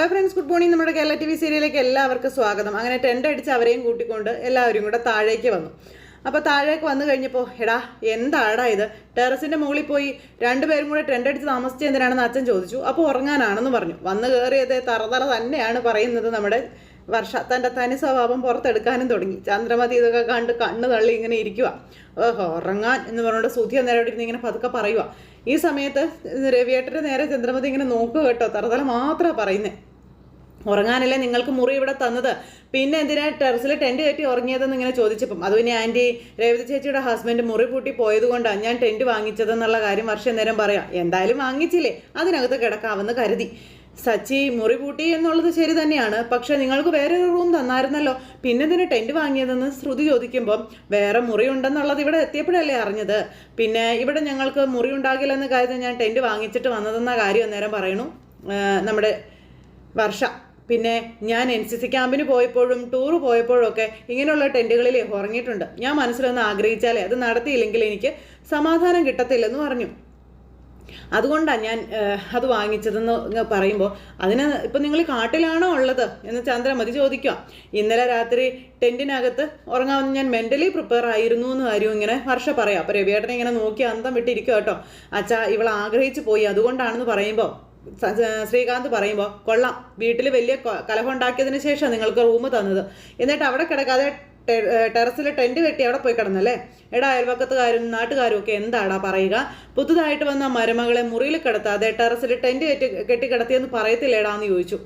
Hello friends good morning നമ്മുടെ Kerala T V സീരിയലിലേക്ക് എല്ലാവർക്കും സ്വാഗതം. അങ്ങനെ ടെന്റ് അടിച്ച് അവരെയും കൂട്ടിക്കൊണ്ട് എല്ലാവരും കൂടെ താഴേക്ക് വന്നു. അപ്പോൾ താഴേക്ക് വന്നു കഴിഞ്ഞപ്പോൾ എടാ എന്താടാ ഇത്? ടെറസിന്റെ മുകളിൽ പോയി രണ്ടുപേരും കൂടെ ടെന്റ് അടിച്ച് താമസിച്ച് എന്തിനാണെന്ന് അച്ഛൻ ചോദിച്ചു. അപ്പോൾ ഉറങ്ങാനാണെന്ന് പറഞ്ഞു. വന്ന് കയറിയത് തറതറ തന്നെയാണ് പറയുന്നത് നമ്മുടെ വർഷ തന്റെ തനി സ്വഭാവം പുറത്തെടുക്കാനും തുടങ്ങി. ചന്ദ്രമതി ഇതൊക്കെ കണ്ട് കണ്ണ് തള്ളി ഇങ്ങനെ ഇരിക്കുക ഓഹോ ഉറങ്ങാൻ എന്ന് പറഞ്ഞുകൊണ്ട് സുധി നേരെ ഇരുന്ന് ഇങ്ങനെ പതുക്കെ പറയുക ഈ സമയത്ത് രവിയേട്ടന്റെ നേരെ ചന്ദ്രമതി ഇങ്ങനെ നോക്കുക കേട്ടോ. തറതല മാത്രമാണ് പറയുന്നത് ഉറങ്ങാനല്ലേ നിങ്ങൾക്ക് മുറി ഇവിടെ തന്നത്? പിന്നെ എന്തിനാ ടെറസിൽ ടെന്റ് കയറ്റി ഉറങ്ങിയതെന്ന് ഇങ്ങനെ ചോദിച്ചപ്പം? അത് പിന്നെ ആന്റി രേവതി ചേച്ചിയുടെ ഹസ്ബൻഡ് മുറി പൂട്ടി പോയത് കൊണ്ടാണ് ഞാൻ ടെന്റ് വാങ്ങിച്ചതെന്നുള്ള കാര്യം വർഷം നേരം പറയാം. എന്തായാലും വാങ്ങിച്ചില്ലേ? അതിനകത്ത് കിടക്കാമെന്ന് കരുതി. സച്ചി മുറി പൂട്ടി എന്നുള്ളത് ശരി തന്നെയാണ്. പക്ഷെ നിങ്ങൾക്ക് വേറെ ഒരു റൂം തന്നായിരുന്നല്ലോ. പിന്നെ ഇതിന് ടെന്റ് വാങ്ങിയതെന്ന് ശ്രുതി ചോദിക്കുമ്പം വേറെ മുറി ഉണ്ടെന്നുള്ളത് ഇവിടെ എത്തിയപ്പോഴല്ലേ അറിഞ്ഞത്. പിന്നെ ഇവിടെ ഞങ്ങൾക്ക് മുറി ഉണ്ടാകില്ലെന്ന് കരുതി ഞാൻ ടെന്റ് വാങ്ങിച്ചിട്ട് വന്നതെന്ന കാര്യം അന്നേരം പറയണു. നമ്മുടെ വർഷ. പിന്നെ ഞാൻ എൻ സി സി ക്യാമ്പിന് പോയപ്പോഴും ടൂർ പോയപ്പോഴും ഒക്കെ ഇങ്ങനെയുള്ള ടെന്റുകളിൽ ഉറങ്ങിയിട്ടുണ്ട്. ഞാൻ മനസ്സിലൊന്ന് ആഗ്രഹിച്ചാലേ അത് നടത്തിയില്ലെങ്കിൽ എനിക്ക് സമാധാനം കിട്ടത്തില്ലെന്ന് പറഞ്ഞു. അതുകൊണ്ടാണ് ഞാൻ അത് വാങ്ങിച്ചതെന്ന് പറയുമ്പോൾ അതിന് ഇപ്പം നിങ്ങൾ കാട്ടിലാണോ ഉള്ളത്? എന്ന് ചന്ദ്രമതി ചോദിക്കുക ഇന്നലെ രാത്രി ടെന്റിനകത്ത് ഉറങ്ങാമെന്ന് ഞാൻ മെന്റലി പ്രിപ്പയർ ആയിരുന്നു എന്ന് കാര്യം ഇങ്ങനെ വർഷ പറയാം. അപ്പോൾ രവിയേട്ടനെ ഇങ്ങനെ നോക്കി അന്തം വിട്ടിരിക്കുക കേട്ടോ. അച്ഛാ ഇവൾ ആഗ്രഹിച്ചു പോയി. അതുകൊണ്ടാണെന്ന് പറയുമ്പോൾ ശ്രീകാന്ത് പറയുമ്പോൾ കൊള്ളാം. വീട്ടിൽ വലിയ കലഹം ഉണ്ടാക്കിയതിന് ശേഷം നിങ്ങൾക്ക് റൂം തന്നത്. എന്നിട്ട് അവിടെ കിടക്കാതെ ടെറസിൽ ടെന്റ് കെട്ടി അവിടെ പോയി കിടന്നല്ലേ എടാ അയൽവക്കത്തുകാരും നാട്ടുകാരും ഒക്കെ എന്താടാ പറയുക? പുതുതായിട്ട് വന്ന മരുമകളെ മുറിയിൽ കിടത്താതെ ടെറസിൽ ടെന്റ് കെട്ടി കെട്ടി കിടത്തിയെന്ന് പറയത്തില്ലേടാന്ന് ചോദിച്ചു.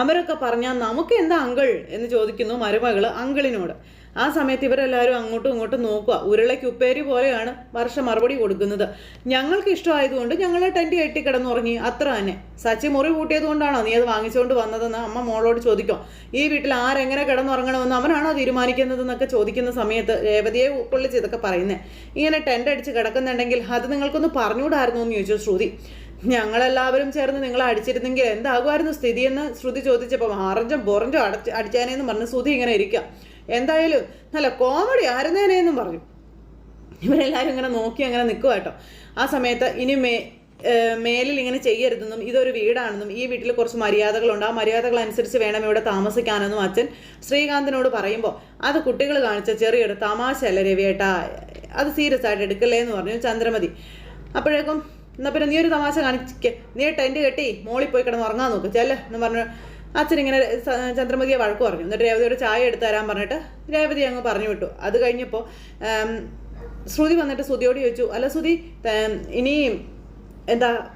അവരൊക്കെ പറഞ്ഞാൽ നമുക്ക് എന്താ അങ്കിൾ? എന്ന് ചോദിക്കുന്നു മരുമകൾ അങ്കിളിനോട്. ആ സമയത്ത് ഇവരെല്ലാവരും അങ്ങോട്ടും ഇങ്ങോട്ടും നോക്കുക. ഉരുളയ്ക്ക് ഉപ്പേരി പോലെയാണ് വർഷം മറുപടി കൊടുക്കുന്നത്. ഞങ്ങൾക്ക് ഇഷ്ടമായതുകൊണ്ട് ഞങ്ങൾ ടെന്റ് കെട്ടി കിടന്നുറങ്ങി. അത്ര തന്നെ. സച്ചി മുറി കൂട്ടിയത് കൊണ്ടാണോ നീ അത് വാങ്ങിച്ചുകൊണ്ട് വന്നതെന്ന് അമ്മ മോളോട് ചോദിക്കും. ഈ വീട്ടിൽ ആരെങ്ങനെ കിടന്നുറങ്ങണമെന്ന് അവനാണോ തീരുമാനിക്കുന്നതെന്നൊക്കെ ചോദിക്കുന്ന സമയത്ത് രേവതിയെ ഉൾക്കൊള്ളിച്ച് ഇതൊക്കെ പറയുന്നത് ഇങ്ങനെ ടെന്റ് അടിച്ച് കിടക്കുന്നുണ്ടെങ്കിൽ അത് നിങ്ങൾക്കൊന്ന് പറഞ്ഞുകൂടായിരുന്നു എന്ന് ചോദിച്ചു ശ്രുതി. ഞങ്ങളെല്ലാവരും ചേർന്ന് നിങ്ങളെ അടിച്ചിരുന്നെങ്കിൽ എന്താകുമായിരുന്നു സ്ഥിതിയെന്ന് ശ്രുതി ചോദിച്ചപ്പോൾ ആറഞ്ചും ബോറഞ്ചോ അടച്ച് അടിച്ചാനേന്ന് പറഞ്ഞ് ശ്രുതി ഇങ്ങനെ ഇരിക്കാം എന്തായാലും നല്ല കോമഡി ആയിരുന്നേനേന്നും പറഞ്ഞു. ഇവരെല്ലാവരും ഇങ്ങനെ നോക്കി അങ്ങനെ നിൽക്കുക കേട്ടോ. ആ സമയത്ത് ഇനി മേ മേലിൽ ഇങ്ങനെ ചെയ്യരുതെന്നും ഇതൊരു വീടാണെന്നും ഈ വീട്ടിൽ കുറച്ച് മര്യാദകളുണ്ട്. ആ മര്യാദകൾ അനുസരിച്ച് വേണം ഇവിടെ താമസിക്കാനെന്നും അച്ഛൻ ശ്രീകാന്തിനോട് പറയുമ്പോൾ അത് കുട്ടികൾ കാണിച്ച ചെറിയൊരു തമാശയല്ല രവിയേട്ടാ? അത് സീരിയസ് ആയിട്ട് എടുക്കല്ലേ എന്ന് പറഞ്ഞു ചന്ദ്രമതി. അപ്പോഴേക്കും എന്നാ പിന്നെ നീ ഒരു തമാശ കാണിക്കേ നീ ടെന്റ് കെട്ടി മോളിൽ പോയി കിടന്ന് ഉറങ്ങാൻ നോക്ക് ചെല്ല എന്ന് പറഞ്ഞു അച്ഛൻ ഇങ്ങനെ ചന്ദ്രമുഖിയെ വഴക്ക് പറഞ്ഞു. എന്നിട്ട് രേവതിയോട് ചായ എടുത്തു തരാൻ പറഞ്ഞിട്ട് രേവതി അങ്ങ് പറഞ്ഞു വിട്ടു. അത് കഴിഞ്ഞപ്പോൾ ശ്രുതി വന്നിട്ട് ശ്രുതിയോട് ചോദിച്ചു അല്ല ശ്രുതി ഇനി എന്താ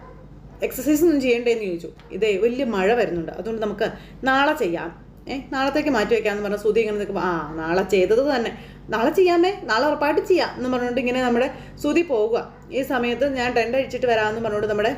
എക്സസൈസ് ഒന്നും ചെയ്യണ്ടേന്ന് ചോദിച്ചു. ഇതേ വലിയ മഴ വരുന്നുണ്ട്. അതുകൊണ്ട് നമുക്ക് നാളെ ചെയ്യാം. ഏ നാളത്തേക്ക് മാറ്റി വെക്കാമെന്ന് പറഞ്ഞാൽ ശ്രുതി ഇങ്ങനെ നിൽക്കുമ്പോൾ ആ നാളെ ചെയ്തത് തന്നെ. നാളെ ചെയ്യാമേ. നാളെ ഉറപ്പായിട്ട് ചെയ്യാം. എന്ന് പറഞ്ഞുകൊണ്ട് ഇങ്ങനെ നമ്മുടെ ശ്രുതി പോവുക. ഈ സമയത്ത് ഞാൻ ടെന്റ് അടിച്ചിട്ട് വരാമെന്ന് പറഞ്ഞുകൊണ്ട് നമ്മുടെ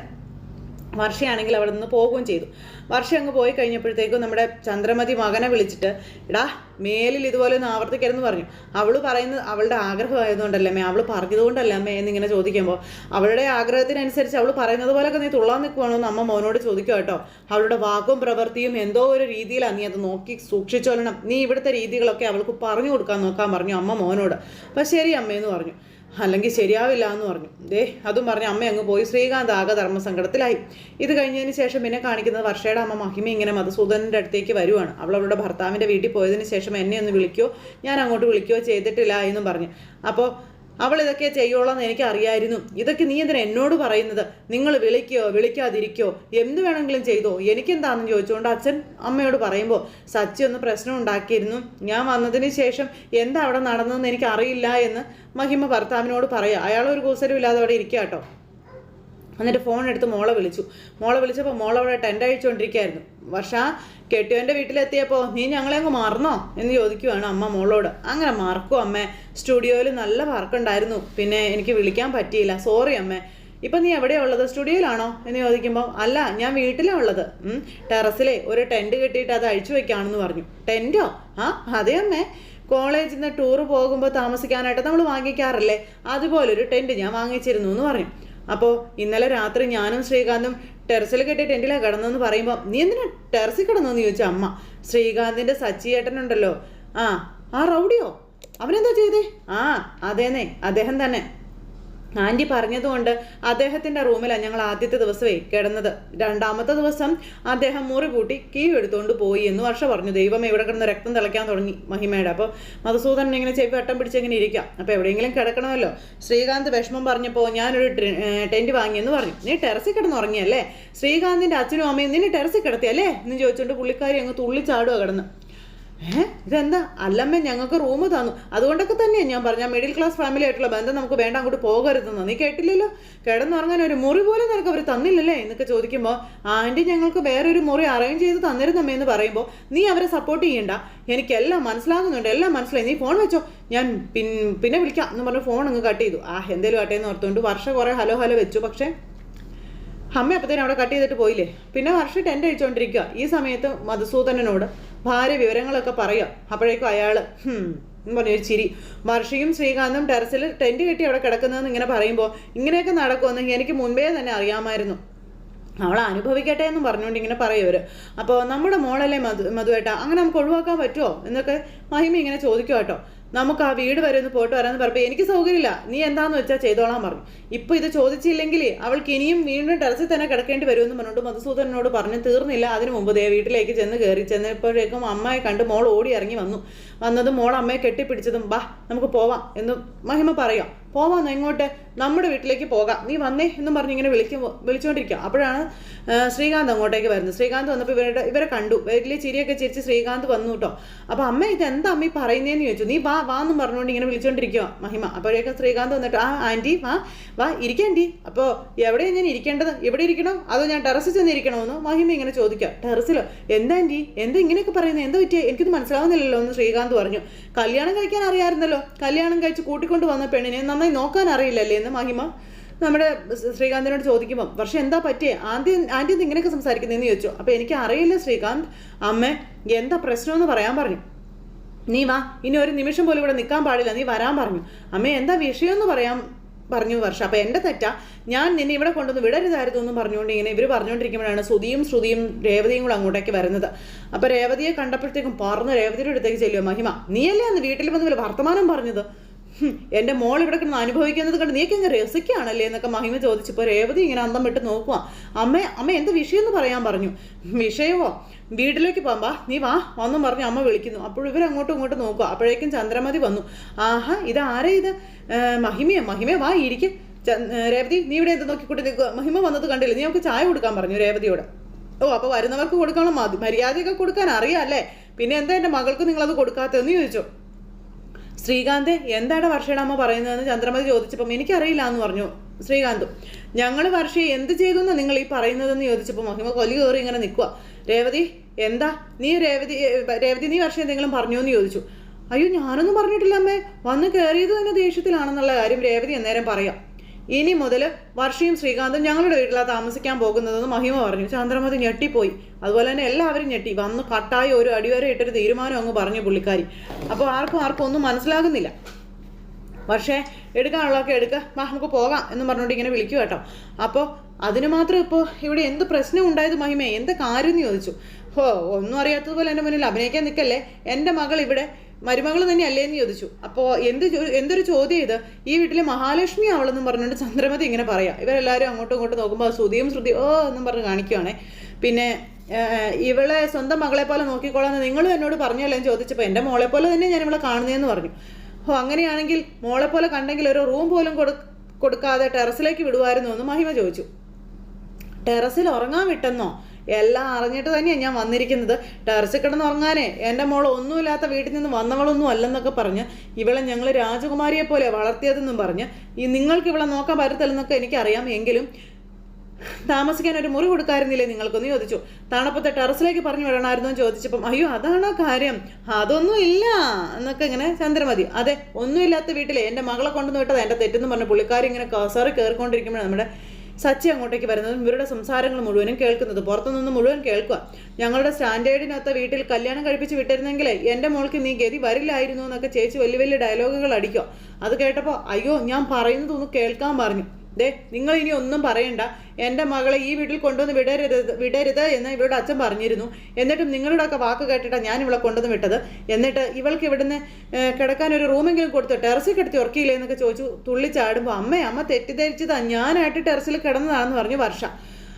വർഷയാണെങ്കിൽ അവിടെ നിന്ന് പോവുകയും ചെയ്തു. വർഷ അങ്ങ് പോയി കഴിഞ്ഞപ്പോഴത്തേക്കും നമ്മുടെ ചന്ദ്രമതി മകനെ വിളിച്ചിട്ട് എടാ മേലിൽ ഇതുപോലെ ഒന്ന് ആവർത്തിക്കരുതെന്ന് പറഞ്ഞു. അവൾ പറയുന്നത് അവളുടെ ആഗ്രഹമായതുകൊണ്ടല്ലേ അമ്മേ അവൾ പറഞ്ഞതുകൊണ്ടല്ലേ അമ്മേ എന്നിങ്ങനെ ചോദിക്കുമ്പോൾ. അവളുടെ ആഗ്രഹത്തിനനുസരിച്ച് അവൾ പറയുന്നത് പോലെയൊക്കെ നീ തുള്ളാൻ നിൽക്കുവാണോ എന്ന് അമ്മ മോനോട് ചോദിക്കുക കേട്ടോ. അവളുടെ വാക്കും പ്രവൃത്തിയും എന്തോ ഒരു രീതിയിലാണ് നീ അത് നോക്കി സൂക്ഷിച്ചോളണം. നീ ഇവിടുത്തെ രീതികളൊക്കെ അവൾക്ക് പറഞ്ഞു കൊടുക്കാൻ നോക്കാൻ പറഞ്ഞു അമ്മ മോനോട്. അപ്പം ശരി അമ്മയെന്ന് പറഞ്ഞു. അല്ലെങ്കിൽ ശരിയാവില്ല എന്ന് പറഞ്ഞു. ദേ അതും പറഞ്ഞ് അമ്മ അങ്ങ് പോയി. ശ്രീകാന്ത് ആകെ ധർമ്മസങ്കടത്തിലായി. ഇത് കഴിഞ്ഞതിന് ശേഷം പിന്നെ കാണിക്കുന്നത് വർഷയുടെ അമ്മ മഹിമ ഇങ്ങനെ മധുസൂദനന്റെ അടുത്തേക്ക് വരുവാണ്. അവൾ അവളുടെ ഭർത്താവിന്റെ വീട്ടിൽ പോയതിന് ശേഷം എന്നെ ഒന്ന് വിളിക്കുകയോ ഞാൻ അങ്ങോട്ട് വിളിക്കുകയോ ചെയ്തിട്ടില്ല എന്നും പറഞ്ഞു. അപ്പോൾ അവൾ ഇതൊക്കെ ചെയ്യുള്ളൂ എനിക്ക് അറിയായിരുന്നു ഇതൊക്കെ നീ എന്തിനാ എന്നോട് പറയുന്നത്? നിങ്ങൾ വിളിക്കോ വിളിക്കാതിരിക്കോ? എന്ത് വേണമെങ്കിലും ചെയ്തോ? എനിക്കെന്താണെന്ന് ചോദിച്ചുകൊണ്ട് അച്ഛൻ അമ്മയോട് പറയുമ്പോൾ സച്ചി ഒന്ന് പ്രശ്നം ഉണ്ടാക്കിയിരുന്നു. ഞാൻ വന്നതിന് ശേഷം എന്താ അവിടെ നടന്നതെന്ന് എനിക്ക് അറിയില്ല എന്ന് മഹിമ ഭർത്താവിനോട് പറയാം. അയാൾ ഒരു കൂസരവും ഇല്ലാതെ അവിടെ ഇരിക്കുക കേട്ടോ എന്നിട്ട് ഫോൺ എടുത്ത് മോളെ വിളിച്ചു. മോളെ വിളിച്ചപ്പോൾ മോൾ അവിടെ ടെന്റ് അഴിച്ചുകൊണ്ടിരിക്കുകയായിരുന്നു വർഷ കെട്ടിയവന്റെ വീട്ടിലെത്തിയപ്പോൾ നീ ഞങ്ങളെ അങ്ങ് മറന്നോ എന്ന് ചോദിക്കുവാണ് അമ്മ മോളോട്. അങ്ങനെ മറക്കും അമ്മേ. സ്റ്റുഡിയോയിൽ നല്ല വർക്കുണ്ടായിരുന്നു. പിന്നെ എനിക്ക് വിളിക്കാൻ പറ്റിയില്ല. സോറി അമ്മേ. ഇപ്പം നീ എവിടെയാ ഉള്ളത്? സ്റ്റുഡിയോയിലാണോ? എന്ന് ചോദിക്കുമ്പോൾ അല്ല ഞാൻ വീട്ടിലാണ് ഉള്ളത്. ടെറസിലെ ഒരു ടെന്റ് കെട്ടിയിട്ട് അത് അഴിച്ചു വെക്കാണെന്ന് പറഞ്ഞു. ടെന്റോ ആ അതെ അമ്മേ. കോളേജിൽ നിന്ന് ടൂറ് പോകുമ്പോൾ താമസിക്കാനായിട്ട് നമ്മൾ വാങ്ങിക്കാറില്ലേ? അതുപോലൊരു ടെന്റ് ഞാൻ വാങ്ങിച്ചിരുന്നു എന്ന് പറഞ്ഞു. അപ്പോൾ ഇന്നലെ രാത്രി ഞാനും ശ്രീകാന്തും ടെറസിൽ കെട്ടി ടെന്റിലാണ് കിടന്നതെന്ന് പറയുമ്പോൾ നീ എന്തിനാ ടെറസിൽ കിടന്നെന്ന് ചോദിച്ച അമ്മ. ശ്രീകാന്തിന്റെ സച്ചിയേട്ടനുണ്ടല്ലോ. ആ ആ റൗഡിയോ? അവനെന്താ ചെയ്തേ? ആ അതേന്നെ അദ്ദേഹം തന്നെ. ആന്റി പറഞ്ഞതുകൊണ്ട് അദ്ദേഹത്തിന്റെ റൂമിലാണ് ഞങ്ങൾ ആദ്യത്തെ ദിവസമേ കിടന്നത്. രണ്ടാമത്തെ ദിവസം അദ്ദേഹം മുറി പൂട്ടി കീ എടുത്തുകൊണ്ട് പോയി എന്ന് വർഷ പറഞ്ഞു. ദൈവം ഇവിടെ കിടന്ന് രക്തം തിളയ്ക്കാൻ തുടങ്ങി മഹിമയുടെ. അപ്പോൾ മധുസൂദൻ ഇങ്ങനെ ചെവി വട്ടം പിടിച്ചിങ്ങനെ ഇരിക്കാം. അപ്പോൾ എവിടെയെങ്കിലും കിടക്കണമല്ലോ. ശ്രീകാന്ത് വിഷമം പറഞ്ഞപ്പോൾ ഞാനൊരു ടെന്റ് വാങ്ങിയെന്ന് പറഞ്ഞു. നീ ടെറസിൽ കിടന്ന് ഉറങ്ങിയല്ലേ? ശ്രീകാന്തിന്റെ അച്ഛനും അമ്മയും നിന്നെ ടെറസിൽ കിടത്തിയല്ലേ? എന്ന് ചോദിച്ചുകൊണ്ട് പുള്ളിക്കാരി അങ്ങ് തുള്ളിച്ചാടുക കിടന്ന്. ഏ? ഇതെന്താ? അല്ലമ്മ ഞങ്ങൾക്ക് റൂം തന്നു. അതുകൊണ്ടൊക്കെ തന്നെയാണ് ഞാൻ പറഞ്ഞ മിഡിൽ ക്ലാസ് ഫാമിലി ആയിട്ടുള്ള ബന്ധം നമുക്ക് വേണ്ട അങ്ങോട്ട് പോകരുതെന്ന്. നീ കേട്ടില്ലല്ലോ? കിടന്നുറങ്ങാൻ ഒരു മുറി പോലും നിനക്ക് അവർ തന്നില്ലല്ലേ? എന്നൊക്കെ ചോദിക്കുമ്പോൾ ആന്റി ഞങ്ങൾക്ക് വേറൊരു മുറി അറേഞ്ച് ചെയ്ത് തന്നിരുന്നമ്മേ എന്ന് പറയുമ്പോൾ നീ അവരെ സപ്പോർട്ട് ചെയ്യണ്ട. എനിക്കെല്ലാം മനസ്സിലാകുന്നുണ്ട്. എല്ലാം മനസ്സിലായി. നീ ഫോൺ വെച്ചോ. ഞാൻ പിൻ പിന്നെ വിളിക്കാം. എന്ന് പറഞ്ഞ് ഫോൺ അങ്ങ് കട്ട് ചെയ്തു. ആ എന്തേലും ആട്ടേന്ന് ഓർത്തുകൊണ്ട് വർഷം കുറേ ഹലോ ഹലോ വെച്ചു. പക്ഷേ അമ്മ അപ്പത്തേനും അവിടെ കട്ട് ചെയ്തിട്ട് പോയില്ലേ? പിന്നെ വർഷം ടെന്റ് അടിച്ചുകൊണ്ടിരിക്കുക ഈ സമയത്ത് മധുസൂദനനോട് ഭാര്യ വിവരങ്ങളൊക്കെ പറയും. അപ്പോഴേക്കും അയാൾ പറഞ്ഞൊരു ചിരി. വർഷയും ശ്രീകാന്തും ടെറസിൽ ടെന്റ് കെട്ടി അവിടെ കിടക്കുന്നതെന്ന് ഇങ്ങനെ പറയുമ്പോൾ ഇങ്ങനെയൊക്കെ നടക്കുമെന്ന് എനിക്ക് മുൻപേ തന്നെ അറിയാമായിരുന്നു. അവൾ അനുഭവിക്കട്ടെ എന്ന് പറഞ്ഞുകൊണ്ട് ഇങ്ങനെ പറയവർ അപ്പോൾ നമ്മുടെ മോളല്ലേ മധു മധുവേട്ട? അങ്ങനെ നമുക്ക് ഒഴിവാക്കാൻ പറ്റുമോ എന്നൊക്കെ മഹിമ ഇങ്ങനെ ചോദിക്കുക കേട്ടോ. നമുക്ക് ആ വീട് വരെ ഒന്ന് പോയിട്ട് വരാമെന്ന് പറഞ്ഞപ്പോൾ എനിക്ക് സൗകര്യമില്ല. നീ എന്താന്ന് വെച്ചാൽ ചെയ്തോളാൻ പറഞ്ഞു. ഇപ്പോൾ ഇത് ചോദിച്ചില്ലെങ്കിൽ അവൾക്ക് ഇനിയും വീണ്ടും ടെറസിൽ തന്നെ കിടക്കേണ്ടി വരുമെന്ന് പറഞ്ഞുകൊണ്ട് മധുസൂദനോട് പറഞ്ഞു. തീർന്നില്ല. അതിനു മുമ്പ് ദേ വീട്ടിലേക്ക് ചെന്ന് കയറി ചെന്നപ്പോഴേക്കും അമ്മയെ കണ്ട് മോൾ ഓടി ഇറങ്ങി വന്നു. വന്നതും മോൾ അമ്മയെ കെട്ടിപ്പിടിച്ചതും ബാ നമുക്ക് പോവാം എന്ന് മഹിമ പറയാം. പോവാന്ന് എങ്ങോട്ട് നമ്മുടെ വീട്ടിലേക്ക് പോകാം. നീ വന്നേ എന്നും പറഞ്ഞ് ഇങ്ങനെ വിളിക്കും വിളിച്ചുകൊണ്ടിരിക്കുക അപ്പോഴാണ് ശ്രീകാന്ത് അങ്ങോട്ടേക്ക് വരുന്നത്. ശ്രീകാന്ത് വന്നപ്പോൾ ഇവരുടെ ഇവരെ കണ്ടു. വലിയ ചിരിയൊക്കെ ചിരിച്ച് ശ്രീകാന്ത് വന്നു കേട്ടോ. അപ്പോൾ അമ്മ ഇത് എന്താ അമ്മ പറയുന്നതെന്ന് ചോദിച്ചു. നീ വാ വാ എന്നും പറഞ്ഞുകൊണ്ട് ഇങ്ങനെ വിളിച്ചുകൊണ്ടിരിക്കുക മഹിമ. അപ്പോഴേക്ക് ശ്രീകാന്ത് വന്നിട്ട് ആ ആന്റി വാ വാ ഇരിക്കാന്റി അപ്പോൾ എവിടെയാണ് ഞാൻ ഇരിക്കേണ്ടത്? ഇവിടെ ഇരിക്കണോ? അതോ ഞാൻ ടെറസിൽ ചെന്നിരിക്കണമെന്നോ മഹിമ ഇങ്ങനെ ചോദിക്കുക. ടെറസിലോ? എന്താ ആന്റി എന്താ ഇങ്ങനെയൊക്കെ പറയുന്നത് എന്താ പറ്റിയ? എനിക്കിത് മനസ്സിലാവുന്നില്ലല്ലോ എന്ന് ശ്രീകാന്ത് പറഞ്ഞു. കല്യാണം കഴിക്കാൻ അറിയാമായിരുന്നല്ലോ. കല്യാണം കഴിച്ച് കൂട്ടിക്കൊണ്ട് വന്ന പെണ്ണിനെ നന്നായി നോക്കാൻ അറിയില്ലല്ലേ എന്ന് മഹിമ നമ്മുടെ ശ്രീകാന്തിനോട് ചോദിക്കുമ്പോൾ പക്ഷെ എന്താ പറ്റിയേ? ആദ്യം ആന്റി ഇത് ഇങ്ങനെയൊക്കെ സംസാരിക്കുന്നതെന്ന് ചോദിച്ചു. അപ്പോൾ എനിക്ക് അറിയില്ല ശ്രീകാന്ത് അമ്മ എന്താ പ്രശ്നമെന്ന് പറയാൻ പറഞ്ഞു. നീ വാ ഇനി ഒരു നിമിഷം പോലും ഇവിടെ നിൽക്കാൻ പാടില്ല നീ വരാൻ പറഞ്ഞു. അമ്മ എന്താ വിഷയം എന്ന് പറയാൻ പറഞ്ഞു വർഷ? അപ്പം എന്റെ തെറ്റാ. ഞാൻ നിന്നെ ഇവിടെ കൊണ്ടുവന്ന് വിടരുതായിരുന്നു എന്ന് പറഞ്ഞുകൊണ്ട് ഇങ്ങനെ ഇവർ പറഞ്ഞുകൊണ്ടിരിക്കുമ്പോഴാണ് ശ്രുതിയും ശ്രുതിയും രേവതിയും കൂടെ അങ്ങോട്ടേക്ക് വരുന്നത്. അപ്പോൾ രേവതിയെ കണ്ടപ്പോഴത്തേക്കും പറന്ന് രേവതിയുടെ അടുത്തേക്ക് ചെല്ലുവോ. മഹിമ നീയല്ലേ അന്ന് വീട്ടിൽ വന്ന് വർത്തമാനം പറഞ്ഞത്? എന്റെ മോൾ ഇവിടെ കിടന്ന് അനുഭവിക്കുന്നത് കണ്ട് നീക്ക് അങ്ങ് രസിക്കുകയാണല്ലേ എന്നൊക്കെ മഹിമ ചോദിച്ചപ്പോൾ രേവതി ഇങ്ങനെ അന്തം വിട്ട് നോക്കുക അമ്മ അമ്മ എന്ത് വിഷയം എന്ന് പറയാൻ പറഞ്ഞു. വിഷയമോ? വീട്ടിലേക്ക് പോകാം നീ വാ. വന്നും പറഞ്ഞു അമ്മ വിളിക്കുന്നു. അപ്പോൾ ഇവർ അങ്ങോട്ടും ഇങ്ങോട്ടും നോക്കുക അപ്പോഴേക്കും ചന്ദ്രമതി വന്നു. ആഹാ ഇത് ആരെ ഇത്? മഹിമയോ? മഹിമ വാ ഇരിക്കും. രേവതി നീ ഇവിടെ എന്ത് നോക്കിക്കൂട്ടി നിൽക്കുക മഹിമ വന്നത് കണ്ടില്ല? നീ നമുക്ക് ചായ കൊടുക്കാൻ പറഞ്ഞു രേവതിയോട്. ഓ അപ്പോൾ വരുന്നവർക്ക് കൊടുക്കണം. മതി മര്യാദയൊക്കെ കൊടുക്കാൻ അറിയാം അല്ലേ? പിന്നെ എന്താ എന്റെ മകൾക്ക് നിങ്ങളത് കൊടുക്കാത്തതെന്ന് ചോദിച്ചു. ശ്രീകാന്ത് എന്താണ് വർഷയുടെ അമ്മ പറയുന്നതെന്ന് ചന്ദ്രമതി ചോദിച്ചപ്പം എനിക്കറിയില്ല എന്ന് പറഞ്ഞു. ശ്രീകാന്തും ഞങ്ങൾ വർഷയെ എന്ത് ചെയ്തു എന്നാ നിങ്ങൾ ഈ പറയുന്നതെന്ന് ചോദിച്ചപ്പോൾ മഹിമ കൊലി കയറി ഇങ്ങനെ നിൽക്കുക രേവതി എന്താ? നീ രേവതി രേവതി നീ വർഷം എന്തെങ്കിലും പറഞ്ഞു എന്ന് ചോദിച്ചു. അയ്യോ ഞാനൊന്നും പറഞ്ഞിട്ടില്ല അമ്മേ. വന്ന് കയറിയത് തന്നെ ദേഷ്യത്തിലാണെന്നുള്ള കാര്യം രേവതി അന്നേരം പറയാം. ഇനി മുതൽ വർഷയും ശ്രീകാന്തും ഞങ്ങളുടെ വീട്ടിലാണ് താമസിക്കാൻ പോകുന്നതെന്ന് മഹിമ പറഞ്ഞു. ചന്ദ്രമതി ഞെട്ടിപ്പോയി. അതുപോലെ തന്നെ എല്ലാവരും ഞെട്ടി. വന്ന് കട്ടായി ഒരു അടിവരെ ഇട്ടൊരു തീരുമാനം അങ്ങ് പറഞ്ഞു പുള്ളിക്കാരി. അപ്പോൾ ആർക്കും ആർക്കും ഒന്നും മനസ്സിലാകുന്നില്ല. പക്ഷേ എടുക്കാനുള്ളതൊക്കെ എടുക്കുക വാ നമുക്ക് പോകാം എന്ന് പറഞ്ഞുകൊണ്ട് ഇങ്ങനെ വിളിക്കുക കേട്ടോ. അപ്പോൾ അതിന് മാത്രം ഇപ്പോൾ ഇവിടെ എന്ത് പ്രശ്നം ഉണ്ടായത് മഹിമേ? എന്ത് കാര്യം എന്ന് ചോദിച്ചു. ഓ ഒന്നും അറിയാത്തതുപോലെ എന്റെ മുന്നിൽ അഭിനയിക്കാൻ നിൽക്കല്ലേ? എന്റെ മകൾ ഇവിടെ മരുമകൾ തന്നെ അല്ലേന്ന് ചോദിച്ചു. അപ്പോൾ എന്ത് എന്തൊരു ചോദ്യം ഇത്? ഈ വീട്ടിലെ മഹാലക്ഷ്മി ആവളെന്നും പറഞ്ഞുകൊണ്ട് ചന്ദ്രമതി ഇങ്ങനെ പറയാം. ഇവരെല്ലാവരും അങ്ങോട്ടും ഇങ്ങോട്ടും നോക്കുമ്പോൾ ശ്രുതിയും ശ്രുതി ഓ എന്നും പറഞ്ഞ് കാണിക്കുവാണേ. പിന്നെ ഇവളെ സ്വന്തം മകളെ പോലെ നോക്കിക്കോളാന്ന് നിങ്ങൾ എന്നോട് പറഞ്ഞല്ലേ ചോദിച്ചപ്പോൾ എന്റെ മോളെ പോലെ തന്നെ ഞാൻ ഇവളെ കാണുന്നതെന്ന് പറഞ്ഞു. ഓ അങ്ങനെയാണെങ്കിൽ മോളെ പോലെ കണ്ടെങ്കിൽ ഒരു റൂം പോലും കൊടു കൊടുക്കാതെ ടെറസിലേക്ക് വിടുമായിരുന്നു എന്ന് മഹിമ ചോദിച്ചു. ടെറസിൽ ഉറങ്ങാൻ വിട്ടെന്നോ? എല്ലാം അറിഞ്ഞിട്ട് തന്നെയാണ് ഞാൻ വന്നിരിക്കുന്നത്. ടെറസിൽ കിടന്ന് ഉറങ്ങാനേ. എന്റെ മോൾ ഒന്നുമില്ലാത്ത വീട്ടിൽ നിന്ന് വന്നവളൊന്നും അല്ലെന്നൊക്കെ പറഞ്ഞ് ഇവളെ ഞങ്ങൾ രാജകുമാരിയെ പോലെ വളർത്തിയതെന്നും പറഞ്ഞ് ഈ നിങ്ങൾക്ക് ഇവളെ നോക്കാൻ പറ്റത്തില്ലെന്നൊക്കെ എനിക്കറിയാം. എങ്കിലും താമസിക്കാൻ ഒരു മുറി കൊടുക്കാറുന്നില്ലേ നിങ്ങൾക്കൊന്ന് ചോദിച്ചു. തണുപ്പത്തെ ടെറസിലേക്ക് പറഞ്ഞു വിടണമായിരുന്നു എന്ന് ചോദിച്ചപ്പം അയ്യോ അതാണോ കാര്യം? അതൊന്നും ഇല്ല. എന്നൊക്കെ ഇങ്ങനെ ചന്ദ്രമതി അതെ ഒന്നുമില്ലാത്ത വീട്ടിലെ എന്റെ മകളെ കൊണ്ടുവന്ന് വിട്ടത് എന്റെ തെറ്റെന്ന് പറഞ്ഞു പുള്ളിക്കാരി ഇങ്ങനെ കസറി കയറിക്കൊണ്ടിരിക്കുമ്പോഴാണ് നമ്മുടെ സച്ചി അങ്ങോട്ടേക്ക് വരുന്നതും ഇവരുടെ സംസാരങ്ങൾ മുഴുവനും കേൾക്കുന്നത് പുറത്തുനിന്ന് മുഴുവൻ കേൾക്കുക. ഞങ്ങളുടെ സ്റ്റാൻഡേർഡിനകത്ത് വീട്ടിൽ കല്യാണം കഴിപ്പിച്ച് വിട്ടിരുന്നെങ്കിൽ എന്റെ മോൾക്ക് നീ ഗതി വരില്ലായിരുന്നു എന്നൊക്കെ ചേച്ചി വലിയ വലിയ ഡയലോഗുകൾ അടിക്കുക. അത് കേട്ടപ്പോൾ അയ്യോ ഞാൻ പറയുന്നത് ഒന്ന് കേൾക്കാൻ പറഞ്ഞു. ദേ നിങ്ങൾ ഇനി ഒന്നും പറയണ്ട. എന്റെ മകളെ ഈ വീട്ടിൽ കൊണ്ടുവന്ന് വിടരുത് വിടരുത് എന്ന് ഇവളുടെ അച്ഛൻ പറഞ്ഞിരുന്നു. എന്നിട്ടും നിങ്ങളുടെയൊക്കെ വാക്ക് കേട്ടിട്ടാണ് ഞാൻ ഇവളെ കൊണ്ടുവന്ന് വിട്ടത്. എന്നിട്ട് ഇവൾക്ക് ഇവിടുന്ന് കിടക്കാൻ ഒരു റൂമെങ്കിലും കൊടുത്തു ടെറസിൽ കിടത്തി ഉറക്കിയില്ലേ എന്നൊക്കെ ചോദിച്ചു. തുള്ളിച്ചാടുമ്പോൾ അമ്മ അമ്മ തെറ്റിദ്ധരിച്ചതാ. ഞാനായിട്ട് ടെറസിൽ കിടന്നതാണെന്ന് പറഞ്ഞു വർഷ.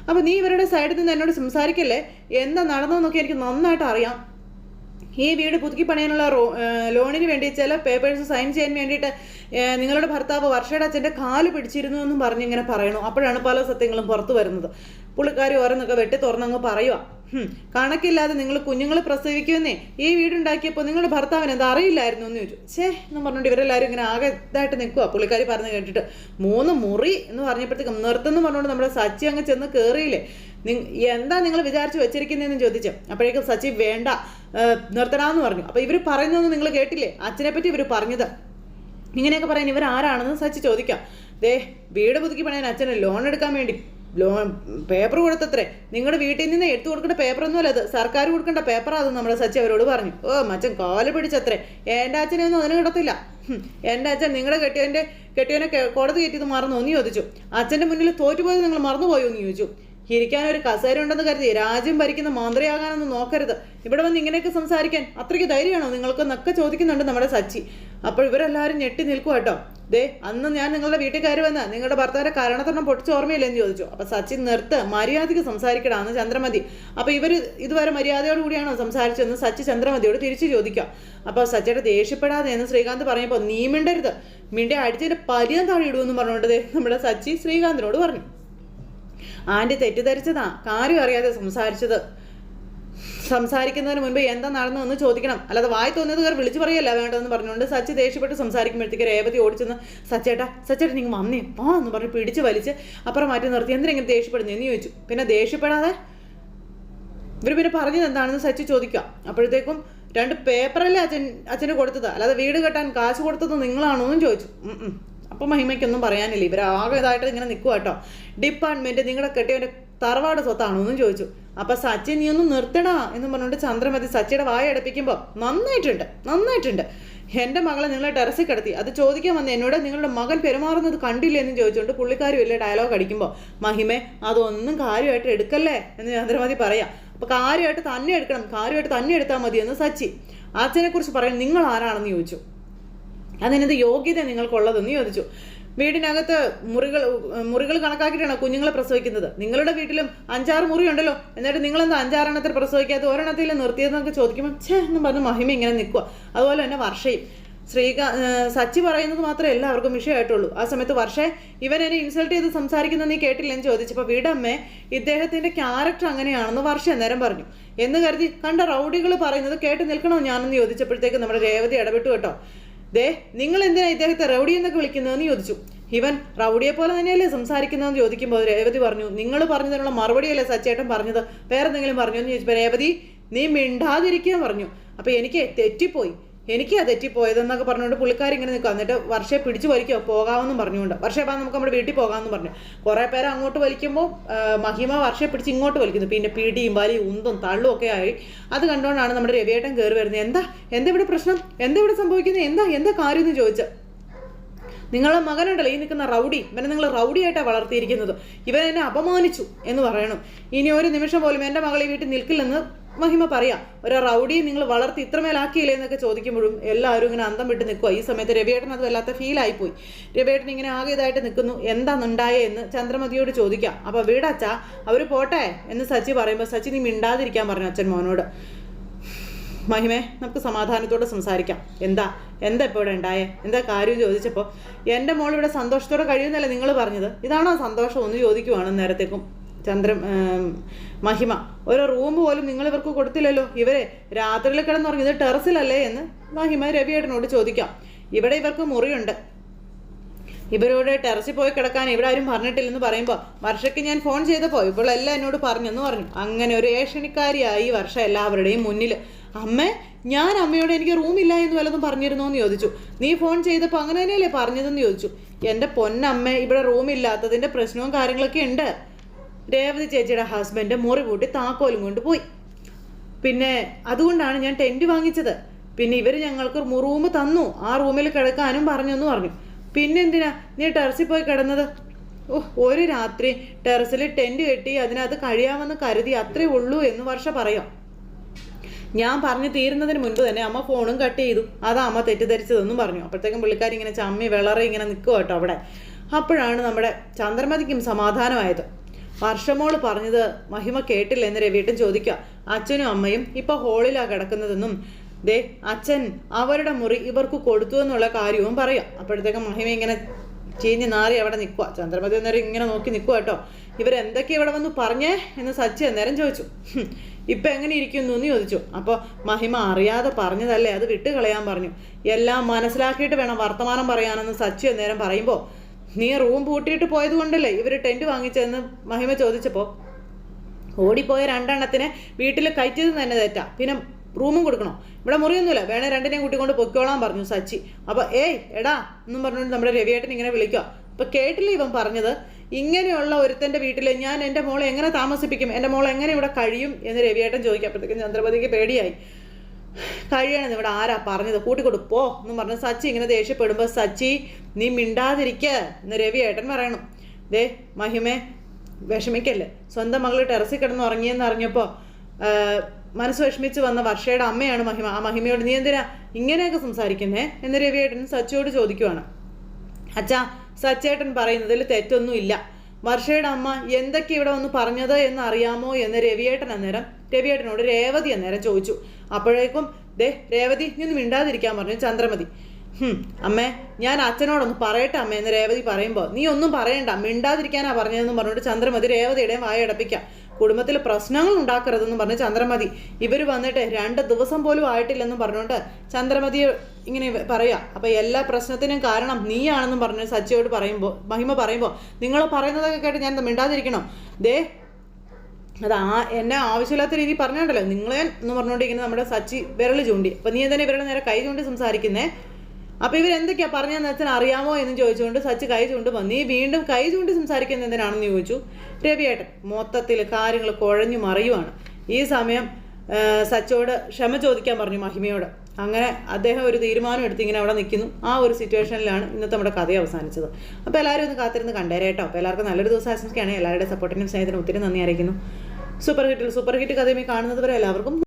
അപ്പോൾ നീ ഇവരുടെ സൈഡിൽ നിന്ന് എന്നോട് സംസാരിക്കല്ലേ? എന്താ നടന്നതെന്നൊക്കെ എനിക്ക് നന്നായിട്ട് അറിയാം. ഈ വീട് പുതുക്കി പണിയാനുള്ള ലോണിന് വേണ്ടി ചില പേപ്പേഴ്സ് സൈൻ ചെയ്യാൻ വേണ്ടിയിട്ട് നിങ്ങളുടെ ഭർത്താവ് വർഷയുടെ അച്ഛന്റെ കാൽ പിടിച്ചിരുന്നു എന്നും പറഞ്ഞ് ഇങ്ങനെ പറയണു അപ്പോഴാണ് പല സത്യങ്ങളും പുറത്തു വരുന്നത്. പുള്ളിക്കാരി ഓരോന്നൊക്കെ വെട്ടി തുറന്നങ്ങ് പറയുക കണക്കില്ലാതെ നിങ്ങൾ കുഞ്ഞുങ്ങൾ പ്രസവിക്കുമെന്നേ ഈ വീടുണ്ടാക്കിയപ്പോൾ നിങ്ങളുടെ ഭർത്താവിന് എന്താ അറിയില്ലായിരുന്നു എന്ന് ചോദിച്ചു. ഛേ എന്ന് പറഞ്ഞുകൊണ്ട് ഇവരെല്ലാവരും ഇങ്ങനെ ആകെ ഇതായിട്ട് നിൽക്കുക പുള്ളിക്കാരി പറഞ്ഞ് കേട്ടിട്ട് മൂന്ന് മുറി എന്ന് പറഞ്ഞപ്പോഴത്തേക്കും നിർത്തുന്നു പറഞ്ഞുകൊണ്ട് നമ്മുടെ സച്ചി അങ്ങ് ചെന്ന് കയറിയില്ലേ എന്താ നിങ്ങൾ വിചാരിച്ചു വെച്ചിരിക്കുന്നതെന്ന് ചോദിച്ചു. അപ്പോഴേക്കും സച്ചി വേണ്ട നിർത്തണമെന്ന് പറഞ്ഞു. അപ്പോൾ ഇവർ പറയുന്നതൊന്നും നിങ്ങൾ കേട്ടില്ലേ? അച്ഛനെ പറ്റി ഇവർ പറഞ്ഞത്. ഇങ്ങനെയൊക്കെ പറയാൻ ഇവർ ആരാണെന്ന് സച്ചി ചോദിക്കാം. ദേ വീട് പുതുക്കി പണിയാൻ അച്ഛന് ലോൺ എടുക്കാൻ വേണ്ടി. ലോൺ പേപ്പർ കൊടുത്തത്രേ. നിങ്ങളുടെ വീട്ടിൽ നിന്ന് എടുത്തു കൊടുക്കേണ്ട പേപ്പറൊന്നുമല്ല അത്. സർക്കാർ കൊടുക്കേണ്ട പേപ്പറാണ് നമ്മുടെ സച്ചി അവരോട് പറഞ്ഞു. ഓ മച്ചൻ കാൽ പിടിച്ചത്രേ. എന്റെ അച്ഛനൊന്നും അതിന് കിടത്തില്ല എന്റെ അച്ഛൻ നിങ്ങളുടെ കെട്ടിയവന്റെ കെട്ടിയവനെ കോടതി കയറ്റിയത് മറന്നു എന്ന് ചോദിച്ചു. അച്ഛന്റെ മുന്നിൽ തോറ്റുപോയത് നിങ്ങൾ മറന്നുപോയോ എന്ന് ചോദിച്ചു. ഇരിക്കാൻ ഒരു കസേര ഉണ്ടെന്ന് കരുതി രാജ്യം ഭരിക്കുന്ന മന്ത്രിയാകാനൊന്നും നോക്കരുത്. ഇവിടെ വന്ന് ഇങ്ങനെയൊക്കെ സംസാരിക്കാൻ അത്രയ്ക്ക് ധൈര്യമാണോ? നിങ്ങൾക്കെന്നൊക്കെ ചോദിക്കുന്നുണ്ട് നമ്മുടെ സച്ചി. അപ്പോൾ ഇവരെല്ലാവരും ഞെട്ടി നിൽക്കുക കേട്ടോ. ദേ അന്ന് ഞാൻ നിങ്ങളുടെ വീട്ടിൽ കയറി വന്ന നിങ്ങളുടെ ഭർത്താവിന്റെ കാരണത്തൊന്നും പൊട്ടിച്ച് ഓർമ്മയില്ലെന്ന് ചോദിച്ചു. അപ്പൊ സച്ചിൻ നിർത്ത് മര്യാദയ്ക്ക് സംസാരിക്കടാന്ന് ചന്ദ്രമതി. അപ്പൊ ഇവർ ഇതുവരെ മര്യാദയോട് കൂടിയാണോ സംസാരിച്ചതെന്ന് സച്ചി ചന്ദ്രമതിയോട് തിരിച്ചു ചോദിക്കാം അപ്പൊ സച്ചിയുടെ ദേഷ്യപ്പെടാതെ എന്ന് ശ്രീകാന്ത് പറഞ്ഞപ്പോൾ നീ മിണ്ടരുത്. മിണ്ടെ അടിച്ചതിന്റെ പരിയം താഴെ ഇടുമെന്ന് പറഞ്ഞുകൊണ്ട് ദേ നമ്മുടെ സച്ചി ശ്രീകാന്തിനോട് പറഞ്ഞു. ആന്റി തെറ്റിദ്ധരിച്ചതാ. കാര്യം അറിയാതെ സംസാരിച്ചത്. സംസാരിക്കുന്നതിന് മുൻപ് എന്താ നടന്നു എന്ന് ചോദിക്കണം. അല്ലാതെ വായി തോന്നിയത് കയറി വിളിച്ചു പറയല്ല വേണ്ടതെന്ന് പറഞ്ഞുകൊണ്ട് സച്ചി ദേഷ്യപ്പെട്ട് സംസാരിക്കുമ്പോഴത്തേക്ക് രേവതി ഓടിച്ചെന്ന് സച്ചേട്ടാ സച്ചേട്ടാ നിങ്ങൾ വന്നേ. പോ എന്ന് പറഞ്ഞ് പിടിച്ച് വലിച്ച് അപ്പുറം മാറ്റി നിർത്തി. എന്തിനെങ്കിലും ദേഷ്യപ്പെടുന്നു? എന്ന് ചോദിച്ചു. പിന്നെ ദേഷ്യപ്പെടാതെ? ഇവർ പിന്നെ പറഞ്ഞത് എന്താണെന്ന് സച്ചി ചോദിക്കുക. അപ്പോഴത്തേക്കും രണ്ട് പേപ്പറല്ലേ അച്ഛൻ അച്ഛന് കൊടുത്തത്. അല്ലാതെ വീട് കെട്ടാൻ കാശ് കൊടുത്തത് നിങ്ങളാണോ എന്നും ചോദിച്ചു ഉം ഉം. അപ്പൊ മഹിമയ്ക്കൊന്നും പറയാനില്ല. ഇവർ ആകെ ഇതായിട്ട് ഇങ്ങനെ നിൽക്കുക കേട്ടോ. ഡിപ്പാർട്ട്മെന്റ് നിങ്ങളെ കെട്ടിയവന്റെ തറവാട് സ്വത്താണോ എന്നും ചോദിച്ചു. അപ്പോൾ സച്ചിൻ നീ ഒന്ന് നിർത്തടാ എന്ന് പറഞ്ഞുകൊണ്ട് ചന്ദ്രമതി സച്ചിയുടെ വായ അടപ്പിക്കുമ്പോൾ നന്നായിട്ടുണ്ട് നന്നായിട്ടുണ്ട്. എന്റെ മകളെ നിങ്ങളെ ടെറസിൽ കിടത്തി. അത് ചോദിക്കാൻ വന്ന എന്നോട് നിങ്ങളുടെ മകൻ പെരുമാറുന്നത് കണ്ടില്ലേ എന്ന് ചോദിച്ചുകൊണ്ട് പുള്ളിക്കാരും വലിയ ഡയലോഗ് അടിക്കുമ്പോൾ മഹിമേ അതൊന്നും കാര്യമായിട്ട് എടുക്കല്ലേ എന്ന് ചന്ദ്രമതി പറയാം. അപ്പോൾ കാര്യമായിട്ട് തന്നെ എടുക്കണം കാര്യമായിട്ട് തന്നെ എടുത്താൽ മതി എന്ന് സച്ചി. അച്ഛനെക്കുറിച്ച് പറയാൻ നിങ്ങൾ ആരാണെന്ന് ചോദിച്ചു? അതിനെന്ത് യോഗ്യത നിങ്ങൾക്കുള്ളതെന്ന് ചോദിച്ചു. വീടിനകത്ത് മുറികൾ മുറികൾ കണക്കാക്കിയിട്ടാണ് കുഞ്ഞുങ്ങളെ പ്രസവിക്കുന്നത്? നിങ്ങളുടെ വീട്ടിലും അഞ്ചാറ് മുറി ഉണ്ടല്ലോ എന്നിട്ട് നിങ്ങളെന്താ അഞ്ചാറെണ്ണത്തിൽ പ്രസവിക്കാത്ത ഒരെണ്ണത്തിൽ നിർത്തിയതെന്നൊക്കെ ചോദിക്കുമ്പോൾ ഛേ എന്നും പറഞ്ഞ് മഹിമ ഇങ്ങനെ നിൽക്കുക അതുപോലെ തന്നെ വർഷയും. ശ്രീക സച്ചി പറയുന്നത് മാത്രമേ എല്ലാവർക്കും വിഷയമായിട്ടുള്ളൂ. ആ സമയത്ത് വർഷേ ഇവൻ എന്നെ ഇൻസൾട്ട് ചെയ്ത് സംസാരിക്കുന്നത് നീ കേട്ടില്ലെന്ന് ചോദിച്ചപ്പോൾ വീടമ്മേ ഇദ്ദേഹത്തിന്റെ ക്യാരക്ടർ അങ്ങനെയാണെന്ന് വർഷ നേരം പറഞ്ഞു. എന്ന് കരുതി കണ്ട റൗഡികൾ പറയുന്നത് കേട്ട് നിൽക്കണോ ഞാനെന്ന് ചോദിച്ചപ്പോഴത്തേക്ക് നമ്മുടെ രേവതി ഇടപെട്ടു കേട്ടോ. ദേ നിങ്ങൾ എന്തിനാ ഇദ്ദേഹത്തെ റൗഡി എന്നൊക്കെ വിളിക്കുന്നതെന്ന് ചോദിച്ചു. ഇവൻ റൗഡിയെ പോലെ തന്നെയല്ലേ സംസാരിക്കുന്നതെന്ന് ചോദിക്കുമ്പോൾ രേവതി പറഞ്ഞു നിങ്ങൾ പറഞ്ഞതിനുള്ള മറുപടിയല്ലേ സച്ചേട്ടൻ പറഞ്ഞത്? വേറെ എന്തെങ്കിലും പറഞ്ഞു? എന്ന് ചോദിച്ചപ്പോൾ രേവതി നീ മിണ്ടാതിരിക്കാൻ പറഞ്ഞു. അപ്പോൾ എനിക്ക് തെറ്റിപ്പോയി. എനിക്കാ തെറ്റിപ്പോയതെന്നൊക്കെ പറഞ്ഞുകൊണ്ട് പുള്ളിക്കാരി ഇങ്ങനെ നിൽക്കുക എന്നിട്ട് വർഷയെ പിടിച്ചു വലിക്കോ? പോകാമെന്നും പറഞ്ഞുകൊണ്ട്. വർഷേ വാ നമുക്ക് നമ്മുടെ വീട്ടിൽ പോകാമെന്ന് പറഞ്ഞു. കുറേ പേര് അങ്ങോട്ട് വലിക്കുമ്പോൾ മഹിമ വർഷയെ പിടിച്ച് ഇങ്ങോട്ട് വലിക്കുന്നു. പിന്നെ പിടിയും വലിയും ഉന്തും തള്ളും ഒക്കെ ആയി. അത് കണ്ടുകൊണ്ടാണ് നമ്മുടെ രവിയേട്ടൻ കയറി വരുന്നത്. എന്താ? എന്താ ഇവിടെ പ്രശ്നം? എന്താ ഇവിടെ സംഭവിക്കുന്നത്? എന്താ? എന്താ കാര്യം എന്ന് ചോദിച്ചത് നിങ്ങളെ മകനുണ്ടല്ലോ ഈ നിൽക്കുന്ന റൗഡി. ഇവനെ നിങ്ങൾ റൗഡിയായിട്ടാണ് വളർത്തിയിരിക്കുന്നത്. ഇവനെന്നെ അപമാനിച്ചു എന്ന് പറയണം. ഇനി ഒരു നിമിഷം പോലും എന്റെ മകളെ വീട്ടിൽ നിൽക്കില്ലെന്ന് മഹിമ പറയാം. ഒരു റൗഡിയെ നിങ്ങൾ വളർത്തി ഇത്രമേലാക്കിയില്ലേ എന്നൊക്കെ ചോദിക്കുമ്പോഴും എല്ലാവരും ഇങ്ങനെ അന്തം വിട്ട് നിൽക്കുക ഈ സമയത്ത് രവിയേട്ടൻ അത് വല്ലാത്ത ഫീലായിപ്പോയി രവിയേട്ടൻ ഇങ്ങനെ ആകെ ഇതായിട്ട് നിൽക്കുന്നു. എന്താണുണ്ടായേ എന്ന് ചന്ദ്രമതിയോട് ചോദിക്കാം. അപ്പോൾ വീടച്ച? അവർ പോട്ടെ? എന്ന് സച്ചി പറയുമ്പോൾ സച്ചി നീ മിണ്ടാതിരിക്കാൻ പറഞ്ഞു അച്ഛൻ മോനോട്. മഹിമേ നമുക്ക് സമാധാനത്തോടെ സംസാരിക്കാം. എന്താ? എന്താ ഇപ്പോൾ ഇവിടെ ഉണ്ടായേ? എന്താ കാര്യം? ചോദിച്ചപ്പോൾ എന്റെ മോൾ ഇവിടെ സന്തോഷത്തോടെ കഴിയുന്നല്ലേ നിങ്ങൾ പറഞ്ഞത്? ഇതാണോ സന്തോഷം? ഒന്ന് ചോദിക്കുവാണ് നേരത്തേക്കും ചന്ദ്രൻ ഏം, മഹിമ. ഒരു റൂം പോലും നിങ്ങൾ ഇവർക്ക് കൊടുത്തില്ലല്ലോ. ഇവരെ രാത്രിയിൽ കിടന്നുറങ്ങിയത് ടെറസിലല്ലേ എന്ന് മഹിമ രവിയേട്ടനോട് ചോദിക്കാം. ഇവിടെ ഇവർക്ക് മുറിയുണ്ട്. ഇവരോട് ടെറസിൽ പോയി കിടക്കാൻ ഇവിടെ ആരും പറഞ്ഞിട്ടില്ലെന്ന് പറയുമ്പോൾ വർഷയ്ക്ക് ഞാൻ ഫോൺ ചെയ്തപ്പോൾ ഇവളെല്ലാം എന്നോട് പറഞ്ഞെന്ന് പറഞ്ഞു. അങ്ങനെ ഒരു ഏഷണിക്കാരിയായി വർഷ എല്ലാവരുടെയും മുന്നിൽ അമ്മ ഞാൻ അമ്മയോട് എനിക്ക് റൂമില്ല എന്ന് വല്ലതും പറഞ്ഞിരുന്നോ എന്ന് ചോദിച്ചു. നീ ഫോൺ ചെയ്തപ്പോൾ അങ്ങനെ തന്നെയല്ലേ പറഞ്ഞതെന്ന് ചോദിച്ചു. എന്റെ പൊന്നമ്മ ഇവിടെ റൂമില്ലാത്തതിന്റെ പ്രശ്നവും കാര്യങ്ങളൊക്കെ ഉണ്ട്. രേവതി ചേച്ചിയുടെ ഹസ്ബൻഡ് മുറി പൂട്ടി താക്കോലും കൊണ്ട് പോയി. പിന്നെ അതുകൊണ്ടാണ് ഞാൻ ടെന്റ് വാങ്ങിച്ചത്. പിന്നെ ഇവർ ഞങ്ങൾക്ക് റൂം തന്നു. ആ റൂമിൽ കിടക്കാനും പറഞ്ഞെന്ന് പറഞ്ഞു. പിന്നെ എന്തിനാ നീ ടെറസിൽ പോയി കിടന്നത്? ഓ ഒരു രാത്രി ടെറസിൽ ടെന്റ് കെട്ടി അതിനകത്ത് കഴിയാമെന്ന് കരുതി അത്രേ ഉള്ളൂ എന്ന് വർഷ പറയാം. ഞാൻ പറഞ്ഞു തീരുന്നതിന് മുൻപ് തന്നെ അമ്മ ഫോണും കട്ട് ചെയ്തു. അതാ അമ്മ തെറ്റിദ്ധരിച്ചതെന്നും പറഞ്ഞു. അപ്പോഴത്തേക്കും പുള്ളിക്കാരി ഇങ്ങനെ ചമ്മി വിളറി ഇങ്ങനെ നിൽക്കുക കേട്ടോ അവിടെ. അപ്പോഴാണ് നമ്മുടെ ചന്ദ്രമതിക്കും സമാധാനമായത്. വർഷമോൾ പറഞ്ഞത് മഹിമ കേട്ടില്ലെന്ന് രവിയേട്ടൻ ചോദിക്കുക. അച്ഛനും അമ്മയും ഇപ്പൊ ഹോളിലാ കിടക്കുന്നതെന്നും ദേ അച്ഛൻ അവരുടെ മുറി ഇവർക്ക് കൊടുത്തു എന്നുള്ള കാര്യവും പറയാം. അപ്പോഴത്തേക്കും മഹിമ ഇങ്ങനെ ചീഞ്ഞ് നാറി അവിടെ നിൽക്കുക. ചന്ദ്രമതി അന്നേരം ഇങ്ങനെ നോക്കി നിൽക്കുക കേട്ടോ. ഇവരെന്തൊക്കെ ഇവിടെ വന്ന് പറഞ്ഞേ എന്ന് സച്ചി അന്നേരം ചോദിച്ചു. ഇപ്പം എങ്ങനെ ഇരിക്കുന്നു എന്ന് ചോദിച്ചു. അപ്പോൾ മഹിമ അറിയാതെ പറഞ്ഞതല്ലേ? അത് വിട്ടുകളയാൻ പറഞ്ഞു. എല്ലാം മനസ്സിലാക്കിയിട്ട് വേണം വർത്തമാനം പറയാനെന്ന് സച്ചി അന്നേരം പറയുമ്പോൾ നീ റൂം പൂട്ടിയിട്ട് പോയത് കൊണ്ടല്ലേ? ഇവർ ടെന്റ് വാങ്ങിച്ചതെന്ന് മഹിമ ചോദിച്ചപ്പോൾ ഓടിപ്പോയ രണ്ടെണ്ണത്തിന് വീട്ടിൽ കയറ്റിയത് തന്നെ തെറ്റാ. പിന്നെ റൂമും കൊടുക്കണോ? ഇവിടെ മുറിയൊന്നുമില്ല. വേണേ രണ്ടിനെയും കൂട്ടിക്കൊണ്ട് പൊക്കോളാൻ പറഞ്ഞു സച്ചി. അപ്പോൾ ഏയ് എടാ എന്നും പറഞ്ഞുകൊണ്ട് നമ്മുടെ രവിയേട്ടൻ ഇങ്ങനെ വിളിക്കുക അപ്പോൾ കേട്ടില്ല ഇവൻ പറഞ്ഞത്? ഇങ്ങനെയുള്ള ഒരുത്തന്റെ വീട്ടിൽ ഞാൻ എന്റെ മോളെ എങ്ങനെ താമസിപ്പിക്കും? എന്റെ മോളെ എങ്ങനെ ഇവിടെ കഴിയും? എന്ന് രവിയേട്ടൻ ചോദിക്കും. അപ്പോഴത്തേക്കും ചന്ദ്രപതിക്ക് പേടിയായി. കഴിയണമെന്ന് ഇവിടെ ആരാ പറഞ്ഞത്? കൂട്ടിക്കൊടുപ്പോ എന്നും പറഞ്ഞ് സച്ചി ഇങ്ങനെ ദേഷ്യപ്പെടുമ്പോൾ സച്ചി നീ മിണ്ടാതിരിക്ക എന്ന് രവി ഏട്ടൻ പറയണം. ദേ മഹിമേ വിഷമിക്കല്ലേ? സ്വന്തം മകൾ ടെറസിൽ കിടന്ന് ഉറങ്ങിയെന്ന് അറിഞ്ഞപ്പോൾ മനസ്സ് വിഷമിച്ച് വന്ന വർഷയുടെ അമ്മയാണ് മഹിമ. ആ മഹിമയോട് നീ എന്തിനാ ഇങ്ങനെയൊക്കെ സംസാരിക്കുന്നേ? എന്ന് രവിയേട്ടൻ സച്ചിയോട് ചോദിക്കുവാണ്. അച്ഛാ സച്ചേട്ടൻ പറയുന്നതിൽ തെറ്റൊന്നുമില്ല. വർഷയുടെ അമ്മ എന്തൊക്കെ ഇവിടെ വന്ന് പറഞ്ഞത് എന്ന് അറിയാമോ എന്ന് രവിയേട്ടൻ അന്നേരം രവിയേട്ടനോട് രേവതി അന്നേരം ചോദിച്ചു. അപ്പോഴേക്കും ദേ രേവതി നീ ഒന്ന് മിണ്ടാതിരിക്കാൻ പറഞ്ഞു ചന്ദ്രമതി. അമ്മേ ഞാൻ അച്ഛനോടൊന്ന് പറയട്ടെ അമ്മേ എന്ന് രേവതി പറയുമ്പോൾ നീ ഒന്നും പറയണ്ട മിണ്ടാതിരിക്കാനാ പറഞ്ഞതെന്ന് പറഞ്ഞുകൊണ്ട് ചന്ദ്രമതി രേവതിയുടെയും വായടപ്പിക്കാം കുടുംബത്തിൽ പ്രശ്നങ്ങൾ ഉണ്ടാക്കരുതെന്ന് പറഞ്ഞ് ചന്ദ്രമതി ഇവർ വന്നിട്ട് രണ്ട് ദിവസം പോലും ആയിട്ടില്ലെന്നും പറഞ്ഞുകൊണ്ട് ചന്ദ്രമതിയെ ഇങ്ങനെ പറയാ. അപ്പം എല്ലാ പ്രശ്നത്തിനും കാരണം നീയാണെന്നും പറഞ്ഞ് സച്ചിയോട് പറയുമ്പോൾ മഹിമ പറയുമ്പോൾ നിങ്ങൾ പറയുന്നതൊക്കെ കേട്ട് ഞാൻ മിണ്ടാതിരിക്കണം? ദേ അത് ആ എന്നെ ആവശ്യമില്ലാത്ത രീതി പറഞ്ഞുണ്ടല്ലോ. നിങ്ങളെ എന്ന് പറഞ്ഞുകൊണ്ടിരിക്കുന്നത് നമ്മുടെ സച്ചി വിരൽ ചൂണ്ടി. അപ്പം നീ എന്തിനാ ഇവരുടെ നേരെ കൈ ചൂണ്ടി സംസാരിക്കുന്നേ? അപ്പൊ ഇവരെന്തൊക്കെയാ പറഞ്ഞതെന്ന് അച്ഛൻ അറിയാമോ എന്ന് ചോദിച്ചുകൊണ്ട് സച്ച് കൈ ചൂണ്ടുമ്പോൾ നീ വീണ്ടും കൈ ചൂണ്ടി സംസാരിക്കുന്നത് എന്തിനാണെന്ന് ചോദിച്ചു. രവിയേട്ടൻ മൊത്തത്തിൽ കാര്യങ്ങൾ കുഴഞ്ഞു മറിയുവാണ്. ഈ സമയം സച്ചോട് ക്ഷമ ചോദിക്കാൻ പറഞ്ഞു മഹിമയോട്. അങ്ങനെ അദ്ദേഹം ഒരു തീരുമാനം എടുത്ത് ഇങ്ങനെ അവിടെ നിൽക്കുന്നു. ആ ഒരു സിറ്റുവേഷനിലാണ് ഇന്നത്തെ നമ്മുടെ കഥ അവസാനിച്ചത്. അപ്പോൾ എല്ലാവരും ഒന്ന് കാത്തിരുന്ന് കണ്ടേരേട്ടോ അപ്പോൾ എല്ലാവർക്കും നല്ലൊരു ദിവസം ആശംസിക്കുകയാണ്. എല്ലാവരുടെ സപ്പോർട്ടിനും സ്നേഹത്തിനും ഒത്തിരി നന്ദി അറിയിക്കുന്നു. സൂപ്പർ ഹിറ്റിൽ സൂപ്പർ ഹിറ്റ് കഥയുമായി കാണുന്നത് വരെ എല്ലാവർക്കും